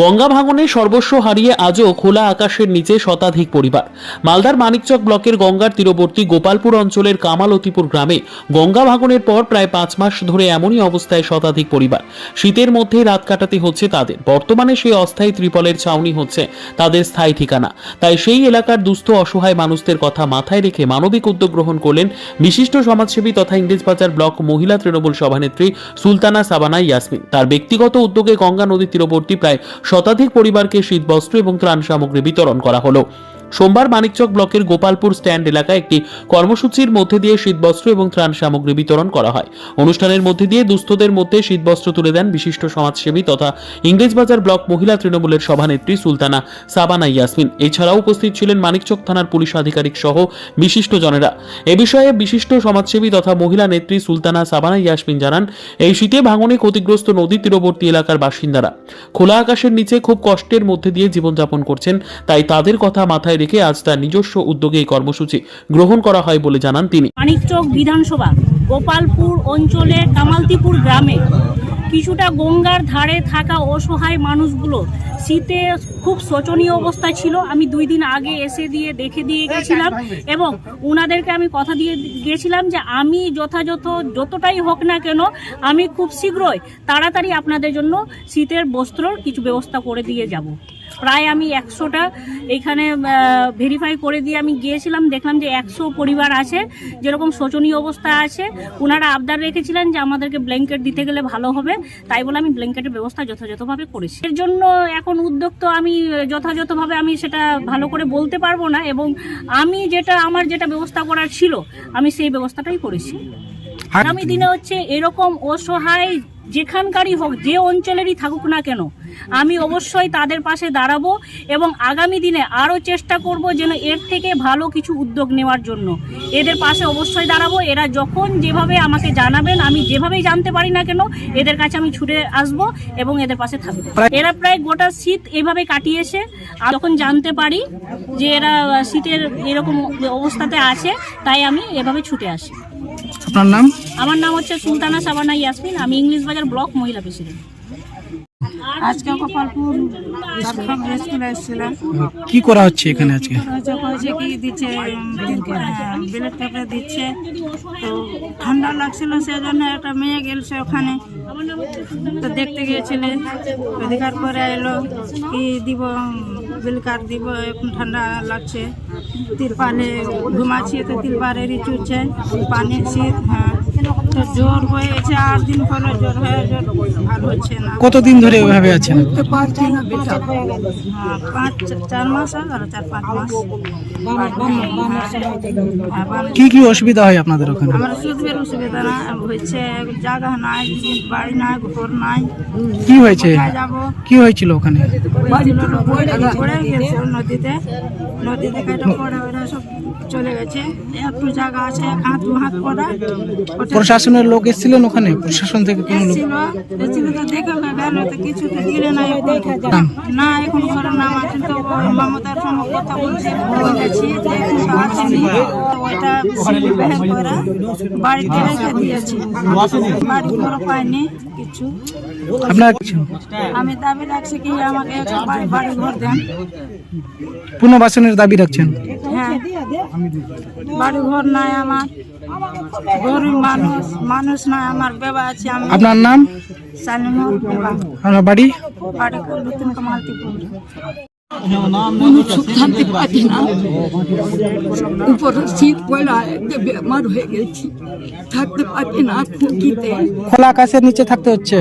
গঙ্গা ভাঙনে সর্বস্ব হারিয়ে আজও খোলা আকাশের নিচে শতাধিক পরিবার। মালদার মানিকচক ব্লকের গঙ্গার তীরবর্তী গোপালপুর অঞ্চলের কামালতিপুর গ্রামে গঙ্গা ভাঙনের পর প্রায় পাঁচ মাস ধরে এমনই অবস্থায় শতাধিক পরিবার। শীতের মধ্যেই রাত কাটাতে হচ্ছে তাদের। বর্তমানে সেই অস্থায়ী ত্রিপলের ছাউনি হচ্ছে তাদের স্থায়ী ঠিকানা। তাই সেই এলাকার দুস্থ অসহায় মানুষদের কথা মাথায় রেখে মানবিক উদ্যোগ গ্রহণ করলেন বিশিষ্ট সমাজসেবী তথা ইংরেজবাজার ব্লক মহিলা তৃণমূল সভানেত্রী সুলতানা সাবানা ইয়াসমিন। তার ব্যক্তিগত উদ্যোগে গঙ্গা নদীর তীরবর্তী প্রায় শতাধিক পরিবারকে শীতবস্ত্র এবং ত্রাণ সামগ্রী বিতরণ করা হলো। সোমবার মানিকচক ব্লকের গোপালপুর স্ট্যান্ড এলাকায় একটি কর্মসূচির মধ্যে দিয়ে শীতবস্ত্র এবং ত্রাণ সামগ্রী বিতরণ করা হয়। অনুষ্ঠানের মধ্যে দিয়ে দুস্থদের মধ্যে শীতবস্ত্র তুলে দেন বিশিষ্ট সমাজসেবী তথা ইংরেজবাজার ব্লক মহিলা তৃণমূলের সভানেত্রী সুলতানা সাবানা ইয়াসমিন। এছাড়াও উপস্থিত ছিলেন মানিকচক থানার পুলিশ আধিকারিক সহ বিশিষ্ট জনেরা। এ বিষয়ে বিশিষ্ট সমাজসেবী তথা মহিলা নেত্রী সুলতানা সাবানা ইয়াসমিন জানান, এই শীতে ভাঙনে ক্ষতিগ্রস্ত নদী তীরবর্তী এলাকার বাসিন্দারা। খোলা আকাশের নিচে খুব কষ্টের মধ্যে দিয়ে জীবনযাপন করছেন, তাই তাদের কথা মাথায় রেখে আজ তার নিজস্ব উদ্যোগে এই কর্মসূচি গ্রহণ করা হয় বলে জানান তিনি। মানিকচক বিধানসভা, গোপালপুর অঞ্চলের কামালতিপুর গ্রামে কিছুটা গঙ্গার ধারে থাকা অসহায় মানুষগুলো শীতে খুব শোচনীয় অবস্থা ছিল। আমি দুই দিন আগে এসে দিয়ে দেখে দিয়ে গেছিলাম এবং ওনাদেরকে আমি কথা দিয়ে গেছিলাম যে আমি যথাযথ যতটাই হোক না কেন আমি খুব শীঘ্রই তাড়াতাড়ি আপনাদের জন্য শীতের বস্ত্রর কিছু ব্যবস্থা করে দিয়ে যাব। প্রায় আমি একশোটা এখানে ভেরিফাই করে দিয়ে আমি গিয়েছিলাম, দেখলাম যে একশো পরিবার আছে, যেরকম শোচনীয় অবস্থা আছে। ওনারা আবদার রেখেছিলেন যে আমাদেরকে ব্ল্যাঙ্কেট দিতে গেলে ভালো হবে, তাই বলে আমি ব্ল্যাঙ্কেটের ব্যবস্থা যথাযথভাবে করেছি। এর জন্য এখন উদ্যোগ তো আমি, যথাযথভাবে আমি সেটা ভালো করে বলতে পারব না, এবং আমি যেটা, আমার যেটা ব্যবস্থা করার ছিল, আমি সেই ব্যবস্থাটাই করেছি। আগামী দিনে হচ্ছে এরকম অসহায় যেখানকারই হোক যে অঞ্চলেরই থাকুক না কেন আমি অবশ্যই তাদের পাশে দাঁড়াবো এবং আগামী দিনে আরও চেষ্টা করব যেন এর থেকে ভালো কিছু উদ্যোগ নেওয়ার জন্য। এদের পাশে অবশ্যই দাঁড়াবো এরা যখন যেভাবে আমাকে জানাবেন আমি যেভাবেই জানতে পারি না কেন এদের কাছে আমি ছুটে আসব এবং এদের পাশে থাকব। এরা প্রায় গোটা শীত এভাবে কাটিয়েছে আর যখন জানতে পারি যে এরা শীতের এরকম অবস্থাতে আছে তাই আমি এভাবে ছুটে আসি। আপনার নাম? আমার নাম হচ্ছে সুলতানা সাবানা ইয়াসমিন আমি ইংলিশ বাজার ব্লক মহিলা প্রেসিডেন্ট। আজকে গোপালপুর সব স্কুলে এসেছিলাম। কি করা হচ্ছে এখানে আজকে? হচ্ছে কয়েছে কি দিচ্ছে বিলেট পেপার দিচ্ছে। তো ঠান্ডা লাগছিল সেজন্য একটা মেয়ে গেলছে ওখানে। তো দেখতে গিয়েছিলে অধিকার করে এলো কি দিব বিল কার্ড দিব এখন ঠান্ডা লাগছে। তিরপালে ঘুমাচ্ছি তো তিরপালেরই চুচ্ছে পানি শীত হ্যাঁ। তো জ্বর হয়েছে আট দিন হলো জ্বর হয়ে জ্বর ভালো হচ্ছে না। কতদিন ধরে ওইভাবে আছেন হ্যাঁ, পাঁচ চার মাস আর চার পাঁচ মাস। কি কি অসুবিধা হয় আপনাদের ওখানে? আমার সুদের অসুবিধা না হচ্ছে জায়গা নাই বাড়ি নাই ঘর নাই। কি হয়েছে? যাব? কি হয়েছিল ওখানে? নদীতে। নদীতে কেটে পড়ে ওরা সব চলে গেছে। একটু জায়গা আছে হাত হাত পড়া। প্রশাসনের লোক এসেছিলেন ওখানে? প্রশাসন থেকে কোনো লোক? আপনার আমি দাবি রাখছি কি আমাকে বাড়ি বাড়ি ঘর দেন। পুনর্বাসনের দাবি রাখছেন? হ্যাঁ। বাড়ি ঘর নাই আমার। গরিব মানুষ মানুষ আমার বেবা আছে আমি আপনার নাম? সালিমুর বেবা আপনার বাড়ি? বাড়ি নতুন কামালতিপুর। কোনো সুখ শান্তি পাচ্ছি না উপর শীত পয়লা বেমার হয়ে গেছি থাকতে পারছি না খুঁটিতে খোলা আকাশের নিচে থাকতে হচ্ছে?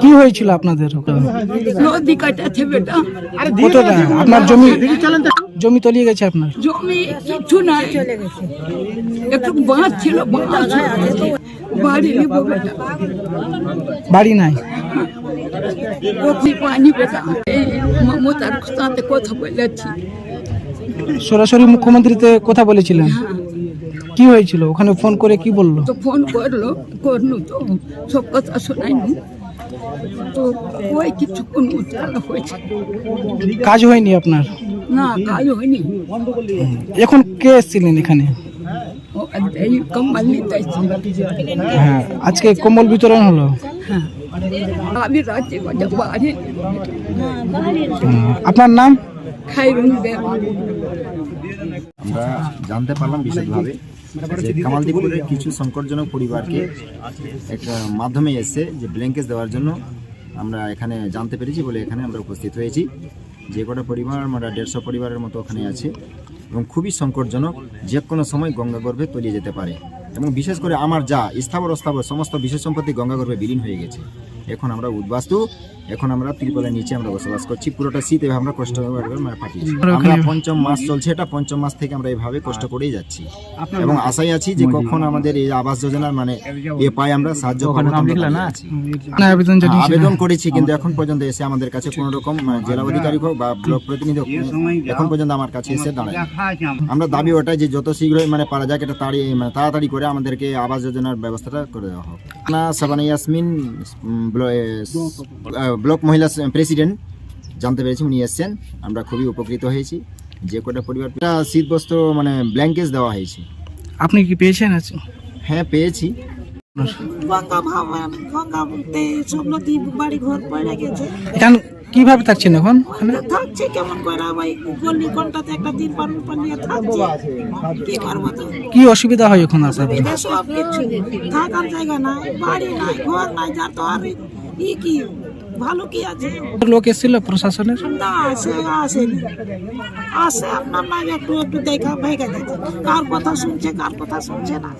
কি হয়েছিল আপনাদের ওখানে? নদী বেটা। আপনার জমি জমি তলিয়ে গেছে আপনার? জমি কিছু নাই। একটু বাঁধ ছিল বাড়ি নেব বাড়ি নাই? কপি পানি বেটা। এই মমতার সাথে কথা বলেছি। সরাসরি মুখ্যমন্ত্রীতে কথা বলেছিলেন? কি হয়েছিল? ওখানে ফোন করে কি বলল? তো ফোন করল করনু তো সব কথা শোনাইনি তো ওই কিছু কোনো হয়েছে। কাজ হয়নি আপনার? না কাজ হয়নি। এখন কে এসেছিলেন এখানে? এই কম্বল নিতে হ্যাঁ আজকে কম্বল বিতরণ হলো? হ্যাঁ। আমি রাজি বাড়ি। আপনার নাম? খাইরুন আমরা জানতে পারলাম বিশেষভাবে যে কামালদীপুরের কিছু সংকটজনক পরিবারকে একটা মাধ্যমে এসে যে ব্ল্যাঙ্কেজ দেওয়ার জন্য আমরা এখানে জানতে পেরেছি বলে এখানে আমরা উপস্থিত হয়েছি। যে কটা পরিবার, আমরা দেড়শো পরিবারের মতো ওখানে আছে। এবং খুবই সংকটজনক, যে কোনো সময় গঙ্গাগর্ভে তলিয়ে যেতে পারে। এবং বিশেষ করে আমার যা, স্থাবর অস্থাবর, সমস্ত বিশেষ সম্পত্তি গঙ্গাগর্ভে বিলীন হয়ে গেছে। এখন আমরা উদ্বাস্তু এখন আমরা ত্রিপলের নিচে আমরা বসবাস করছি। পুরোটা শীত এভাবে আমরা কষ্ট পাঠিয়েছি। আমরা পঞ্চম মাস চলছে এটা পঞ্চম মাস থেকে আমরা এইভাবে কষ্ট করেই যাচ্ছি। এবং আশাই আছি যে কখন আমাদের এই আবাস যোজনার মানে এ পাই আমরা সাহায্য আবেদন হ্যাঁ, করেছি কিন্তু এখন পর্যন্ত এসে আমাদের কাছে কোনো রকম মানে, জেলা অধিকারী হোক বা ব্লক প্রতিনিধি হোক এখন পর্যন্ত আমার কাছে এসে দাঁড়ায় আমরা দাবি ওটাই যে যত শীঘ্রই মানে পারা যাক এটা তাড়ি মানে তাড়াতাড়ি করে আমাদেরকে আবাস যোজনার ব্যবস্থাটা করে দেওয়া হোক। না সাবানা ইয়াসমিন ব্লক মহিলা প্রেসিডেন্ট জানতে পেরেছি উনি এসছেন। আমরা খুবই উপকৃত হয়েছি। যে কটা পরিবার শীত শীতবস্ত্র মানে ব্ল্যাঙ্কেজ দেওয়া হয়েছে। আপনি কি পেয়েছেন হ্যাঁ পেয়েছি। এখন কীভাবে থাকছেন এখন? থাকছে কেমন করে? ভাই গল্লি কোনটাতে একটা দিন পালিয়ে থাকছে। কি তো? কি অসুবিধা হয় এখন আপনাদের সব কিছু। থাকার জায়গা নাই বাড়ি নাই ঘর নাই যার তো আর ই কি ভালো কি আছে? লোক এসেছিল প্রশাসনের? না সে আসেনি। আসে আপনার না একটু একটু দেখা ভেঙে যাচ্ছে কার কথা শুনছে কার কথা শুনছে না।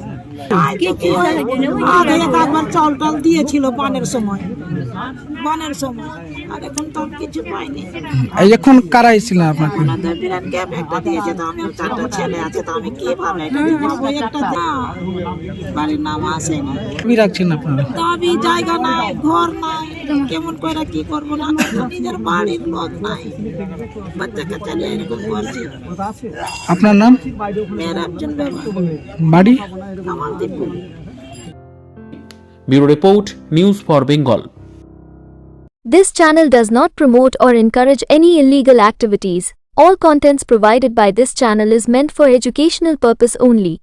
আগে একবার চাল টাল দিয়েছিল বানের সময়। বানের সময়। আর এখন তো কিছু পাইনি। এখন কারা এসেছিলেন আপনাকে? বিরাট গ্যাপ একটা দিয়েছে তো আমি চারটা ছেলে আছে তো আমি কীভাবে একটা বাড়ির নাম রাখছেন আপনারা? দাবি জায়গা নাই ঘর নাই। কেমন করে কি করবো না করবো, নিজের বাড়ির লোক নাই বাচ্চা কাচ্চা নিয়ে এরকম করছি আপনার নাম মেয়ের একজন ব্যাপার বাড়ি আমার দীপুর bureau report news for Bengal This channel does not promote or encourage any illegal activities. All contents provided by this channel is meant for educational purpose only.